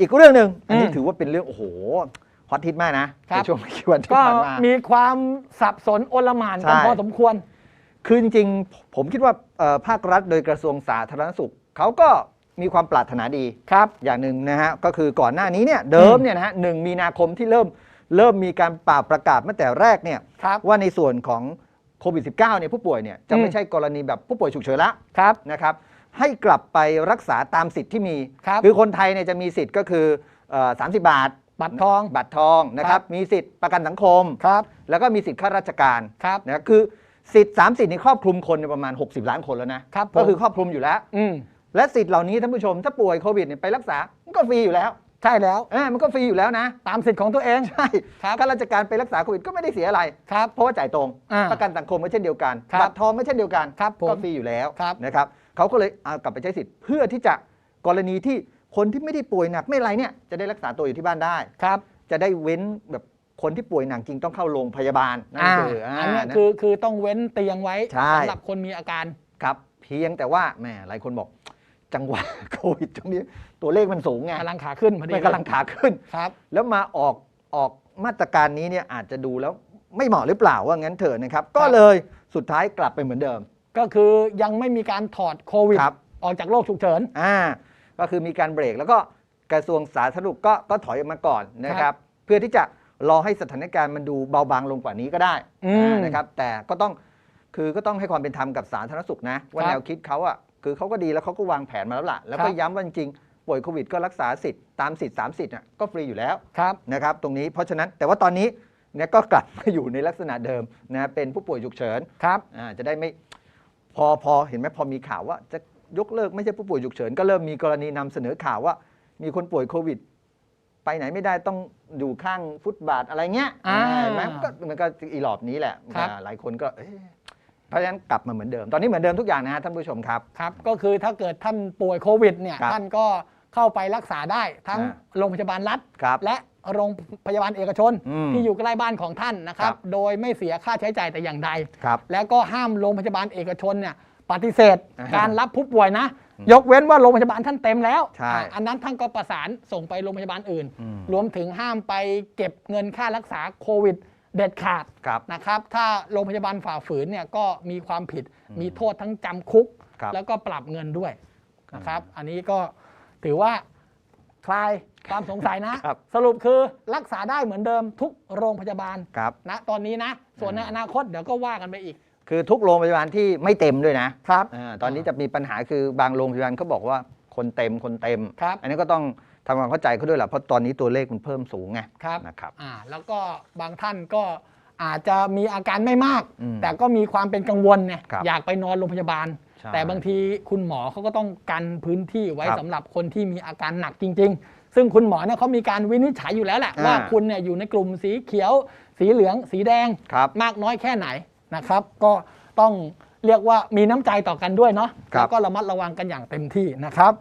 อีกเรื่องหนึ่งอันนี้อืมถือว่าเป็นเรื่องโอ้โหฮอตฮิตมากนะครัในบช่วงไม่กี่วันที่ก็ผ่านมามีความสับสนโอลหม่านกันใช่พอสมควร คือจริงๆ ผมคิดว่าเอ่อภาครัฐโดยกระทรวงสาธารณสุขเขาก็มีความปรารถนาดีครับ อย่างหนึ่งนะฮะก็คือก่อนหน้านี้เนี่ยเดิมเนี่ยนะฮะหนึ่งมีนาคมที่เริ่มเริ่มมีการป่าประกาศตั้งแต่แรกเนี่ยครับว่าในส่วนของโควิด -19 เนี่ยผู้ป่วยเนี่ยจะอืมไม่ใช่กรณีแบบผู้ป่วยฉุกเฉินละครับนะครับ ให้กลับไปรักษาตามสิทธิ์ที่มีครับคือคนไทยเนี่ยจะมีสิทธิ์ก็คือเอ่อ30 บาท บัตรทอง บัตรทองนะคครัรับ บมีสิทธิ์ประกันสังคม ครับแล้วก็มีสิทธิ์ข้าราชการครับ นะคือสิทธิ์3สิทธิ์นี่ครอบคลุมคนเนี่ยประมาณ 60 ล้านคนแล้วนะครับผม ก็คือครอบคลุมอยู่แล้ว อืมและสิทธิ์เหล่านี้ท่านผู้ชมถ้าป่วยโควิดเนี่ยไปรักษามันก็ฟรีอยู่แล้วใช่แล้ว เออมันก็ฟรีอยู่แล้วนะ ตามสิทธิ์ของตัวเอง ใช่ครับ ข้าราชการไปรักษาโควิดก็ไม่ได้เสียอะไร ครับ เพราะว่าจ่ายตรง อ่าประกันสังคมก็เช่นเดียวกันครับบัตรทองก็เช่นเดียวกัน ครับผมก็ฟรีอยู่แล้วครับนะครับ เขาก็เลยเอากลับไปใช้สิทธิ์เพื่อที่จะกรณีที่คนที่ไม่ได้ป่วยหนักไม่อะไรเนี่ยจะได้รักษาตัวอยู่ที่บ้านได้ครับ จะได้เว้นแบบคนที่ป่วยหนักจริงต้องเข้าโรงพยาบาลนั่นอ่าคืออ่าอันเนี้ยนะคือคือต้องเว้นเตียงไว้ใช่สำหรับคนมีอาการครับ เพียงแต่ว่าแหมหลายคนบอก จังหวะโควิดช่วงนี้ตัวเลขมันสูงไงกำลังขาขึ้นพอดีมันกำลังขาขึ้นครับ แล้วมาออกออกมาตรการนี้เนี่ยอาจจะดูแล้วไม่เหมาะหรือเปล่าว่างั้นเถอะนะครับ ก็เลยสุดท้ายกลับไปเหมือนเดิม ก็คือยังไม่มีการถอดโควิดครับ ออกจากโรคฉุกเฉิน อ่าก็คือมีการเบรกแล้วก็กระทรวงสาธารณสุขก็ก็ถอยออกมาก่อนนะคครัรับบเพื่อที่จะรอให้สถานการณ์มันดูเบาบางลงกว่านี้ก็ได้อืมอ่านะครับแต่ก็ต้องคือก็ต้องให้ความเป็นธรรมกับสาธารณสุขนะว่าครับแนวคิดเขาอะคือเขาก็ดีแล้วเขาก็วางแผนมาแล้วล่ะแล้วคก็รับ ย้ำว่าจริงๆป่วยโควิดก็รักษาสิทธิ์ตามสิทธิ์สามสิทธิ์น่ะก็ฟรีอยู่แล้ว ครับ นะครับตรงนี้เพราะฉะนั้นแต่ว่าตอนนี้เนี่ยก็กลับมาอยู่ในลักษณะเดิมนะเป็นผู้ป่วยฉุกเฉินครับ อ่าจะได้ไม่ พอพอเห็นไหมพอมีข่าวว่า จะยกเลิกไม่ใช่ผู้ป่วยฉุกเฉิน ก็เริ่มมีกรณีนำเสนอข่าวว่า มีคนป่วยโควิด ไปไหนไม่ได้ต้องอยู่ข้างฟุตบาทอะไรเงี้ยอ่าเห็นไหมมันก็มันก็อีหลอบนี้แหละครับอ่าหลายคนก็เอ๊ะเพราะฉะนั้นกลับมาเหมือนเดิม ตอนนี้เหมือนเดิมทุกอย่างนะฮะท่านผู้ชมครับครับก็คือถ้าเกิดท่านป่วยโควิดเนี่ยครับท่านก็เข้าไปรักษาได้ทั้งอ่าโรงพยาบาลรัฐครับและ โรงพยาบาลเอกชน อืมที่อยู่ใกล้บ้านของท่านนะครัครับบโดยไม่เสียค่าใช้จ่ายแต่อย่างใด ครับ แล้วก็ห้ามโรงพยาบาลเอกชนเนี่ยปฏิเสธอ่าการรับผู้ป่วยนะ ยกเว้นว่าโรงพยาบาลท่านเต็มแล้วใช่อะอันนั้นท่านก็ประสานส่งไปโรงพยาบาลอื่น อืม รวมถึงห้ามไปเก็บเงินค่ารักษาโควิดเด็ดขาดครับ นะครับ ถ้าโรงพยาบาลฝ่าฝืนเนี่ยก็มีความผิดอืมมีโทษทั้งจำคุก ครับ แล้วก็ปรับเงินด้วยนะครับ อันนี้ก็ถือว่า คลายความสงสัยนะ ครับสรุปคือรักษาได้เหมือนเดิมทุกโรงพยาบาลครับ นะตอนนี้นะ ส่วนในอืมอนาคตเดี๋ยวก็ว่ากันไปอีก คือทุกโรงพยาบาลที่ไม่เต็มด้วยนะครับอาตอนนี้จะมีปัญหาคือบางโรงพยาบาลเขาบอกว่าคนเต็มคนเต็ม ครับ อันนี้ก็ต้องทำความเข้าใจเขาด้วยแหละเพราะตอนนี้ตัวเลขมันเพิ่มสูงไงครับ นะครับ อ่าแล้วก็บางท่านก็อาจจะมีอาการไม่มาก อืมแต่ก็มีความเป็นกังวลเนี่ยครับ อยากไปนอนโรงพยาบาลใช่ แต่บางทีคุณหมอเขาก็ต้องกันพื้นที่ไว้ครับสำหรับคนที่มีอาการหนักจริง ๆ ซึ่งคุณหมอเนี่ยเขามีการวินิจฉัยอยู่แล้วแหละอ่าว่าคุณเนี่ยอยู่ในกลุ่มสีเขียว สีเหลือง สีแดงครับมากน้อยแค่ไหนนะครับ ก็ต้องเรียกว่ามีน้ำใจต่อกันด้วยเนาะครับแล้วก็ระมัดระวังกันอย่างเต็มที่นะครับ